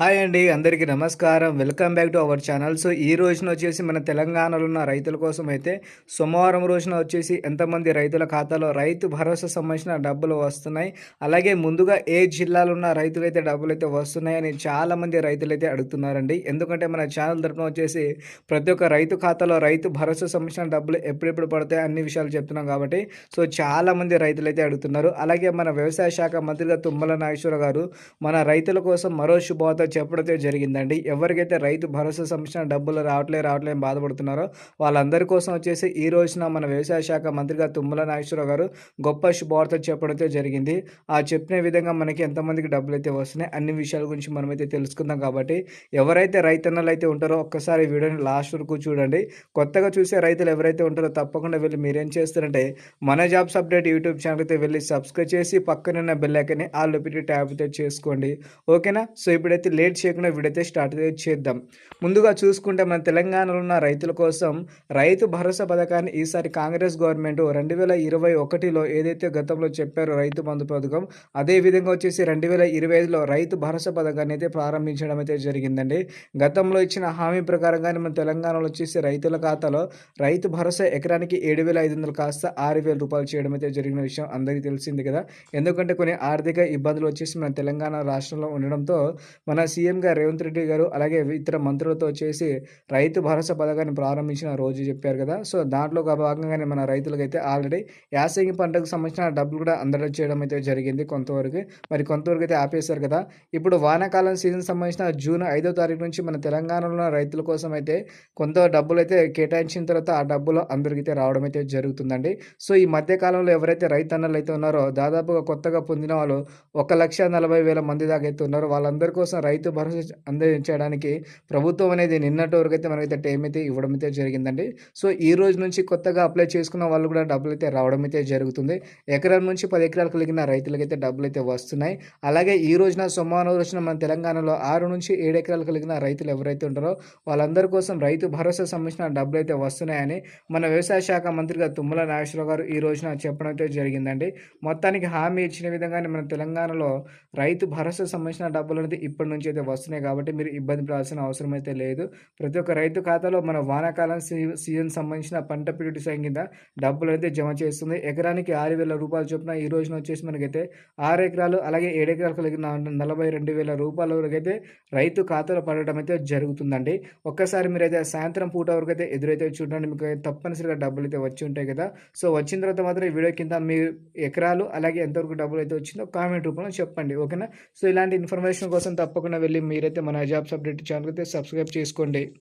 Hi అండి అందరికీ నమస్కారం. Welcome back to our channel. So ఈ రోజున వచ్చేసి మన తెలంగాణలో ఉన్న రైతుల కోసం అయితే సోమవారం రోజున వచ్చేసి ఎంతమంది రైతుల ఖాతాలో రైతు భరోసా సంబంధించిన డబ్బులు వస్తున్నాయి. అలాగే ముందుగా ఏ జిల్లాలో ఉన్న రైతులైతే డబ్బులు అయితే వస్తున్నాయని చాలామంది రైతులు అయితే అడుగుతున్నారండి. ఎందుకంటే మన ఛానల్ తరఫున వచ్చేసి ప్రతి ఒక్క రైతు ఖాతాలో రైతు భరోసా సంబంధించిన డబ్బులు ఎప్పుడెప్పుడు పడతాయి అన్ని విషయాలు చెప్తున్నాం కాబట్టి సో చాలామంది రైతులు అయితే అడుగుతున్నారు. అలాగే మన వ్యవసాయ శాఖ మంత్రిగా తుమ్మల నాగేశ్వర గారు మన రైతుల కోసం మరో శుభవార్త చెప్పడం జరిగిందండి. ఎవరికైతే రైతు భరోసా సంబంధించిన డబ్బులు రావట్లే రావట్లే బాధపడుతున్నారో వాళ్ళందరి కోసం వచ్చేసి ఈ రోజున మన వ్యవసాయ శాఖ మంత్రిగా తుమ్మల నాగేశ్వరరావు గారు గొప్ప శుభవార్త చెప్పడంతో జరిగింది. ఆ చెప్పిన విధంగా మనకి ఎంతమందికి డబ్బులు అయితే వస్తున్నాయి అన్ని విషయాల గురించి మనమైతే తెలుసుకుందాం కాబట్టి ఎవరైతే రైతన్నలు అయితే ఉంటారో ఒక్కసారి వీడియోని లాస్ట్ వరకు చూడండి. కొత్తగా చూసే రైతులు ఎవరైతే ఉంటారో తప్పకుండా వెళ్ళి మీరేం చేస్తారంటే మన జాబ్స్ అప్డేట్ యూట్యూబ్ ఛానల్ అయితే వెళ్ళి సబ్స్క్రైబ్ చేసి పక్కనున్న బెల్లైకని ఆ ఆల్ పెట్టి ట్యాబ్ అయితే చేసుకోండి ఓకేనా? సో ఇప్పుడైతే లేట్ చేయకుండా విడైతే స్టార్ట్ చేద్దాం. ముందుగా చూసుకుంటే మన తెలంగాణలో ఉన్న రైతుల కోసం రైతు భరోసా పథకాన్ని ఈసారి కాంగ్రెస్ గవర్నమెంట్ రెండు వేల ఇరవై ఒకటిలో ఏదైతే గతంలో చెప్పారో రైతు బంధు పథకం అదే విధంగా వచ్చేసి రెండు వేల ఇరవై ఐదులో రైతు భరోసా పథకాన్ని అయితే ప్రారంభించడం అయితే జరిగిందండి. గతంలో ఇచ్చిన హామీ ప్రకారంగానే మన తెలంగాణలో వచ్చేసి రైతుల ఖాతాలో రైతు భరోసా ఎకరానికి ఏడు వేల ఐదు వందలు కాస్త ఆరు వేల రూపాయలు చేయడం అయితే జరిగిన విషయం అందరికీ తెలిసింది కదా. ఎందుకంటే కొన్ని ఆర్థిక ఇబ్బందులు వచ్చేసి మన తెలంగాణ రాష్ట్రంలో ఉండడంతో మన మన సీఎంగా రేవంత్ రెడ్డి గారు అలాగే ఇతర మంత్రులతో చేసి రైతు భరోసా పథకాన్ని ప్రారంభించిన రోజు చెప్పారు కదా. సో దాంట్లో భాగంగానే మన రైతులకైతే ఆల్రెడీ యాసంగి పంటకు సంబంధించిన డబ్బులు కూడా అందడం చేయడం అయితే జరిగింది కొంతవరకు. మరి కొంతవరకు అయితే ఆపేశారు కదా. ఇప్పుడు వానాకాలం సీజన్ సంబంధించిన జూన్ ఐదో తారీఖు నుంచి మన తెలంగాణలో రైతుల కోసం అయితే కొంత డబ్బులు అయితే కేటాయించిన తర్వాత ఆ డబ్బులు అందరికైతే రావడం అయితే జరుగుతుందండి. సో ఈ మధ్య కాలంలో ఎవరైతే రైతన్నలు అయితే ఉన్నారో దాదాపుగా కొత్తగా పొందిన వాళ్ళు ఒక లక్ష నలభై వేల మంది దాకా అయితే ఉన్నారో. వాళ్ళందరి కోసం రైతు భరోసా అందించడానికి ప్రభుత్వం అనేది నిన్నటి వరకు అయితే మనకైతే టైం అయితే ఇవ్వడం అయితే జరిగిందండి. సో ఈ రోజు నుంచి కొత్తగా అప్లై చేసుకున్న వాళ్ళు కూడా డబ్బులు అయితే రావడం అయితే జరుగుతుంది. ఎకరం నుంచి పది ఎకరాలు కలిగిన రైతులకైతే డబ్బులు అయితే వస్తున్నాయి. అలాగే ఈ రోజున సోమవారం రోజున మన తెలంగాణలో ఆరు నుంచి ఏడు ఎకరాలు కలిగిన రైతులు ఎవరైతే ఉంటారో వాళ్ళందరి కోసం రైతు భరోసా సంబంధించిన డబ్బులు అయితే వస్తున్నాయని మన వ్యవసాయ శాఖ మంత్రిగా తుమ్మల నాగేశ్వరరావు గారు ఈ రోజున చెప్పడం అయితే జరిగిందండి. మొత్తానికి హామీ ఇచ్చిన విధంగానే మన తెలంగాణలో రైతు భరోసా సంబంధించిన డబ్బులు అనేది ఇప్పటి నుంచి అయితే వస్తున్నాయి కాబట్టి మీరు ఇబ్బంది పడాల్సిన అవసరం అయితే లేదు. ప్రతి ఒక్క రైతు ఖాతాలో మన వానాకాలం సీజన్ సంబంధించిన పంట పిరిటి కింద డబ్బులు అయితే జమ చేస్తుంది. ఎకరానికి ఆరు వేల రూపాయలు చొప్పున ఈ రోజున వచ్చేసి మనకైతే ఆరు ఎకరాలు అలాగే ఏడు ఎకరాలు కలిగిన నలభై రెండు వేల రూపాయల వరకు అయితే రైతు ఖాతాలో పడటం అయితే జరుగుతుందండి. ఒక్కసారి మీరైతే సాయంత్రం పూట వరకు అయితే ఎదురైతే చూడండి మీకు తప్పనిసరిగా డబ్బులు అయితే వచ్చి ఉంటాయి కదా. సో వచ్చిన తర్వాత మాత్రం ఈ వీడియో కింద మీ ఎకరాలు అలాగే ఎంతవరకు డబ్బులు అయితే వచ్చిందో కామెంట్ రూపంలో చెప్పండి ఓకేనా? సో ఇలాంటి ఇన్ఫర్మేషన్ కోసం తప్పకుండా తప్పకుండా వెళ్ళి మీరైతే మన జాబ్స్ అప్డేట్ ఛానల్ అయితే సబ్స్క్రైబ్ చేసుకోండి.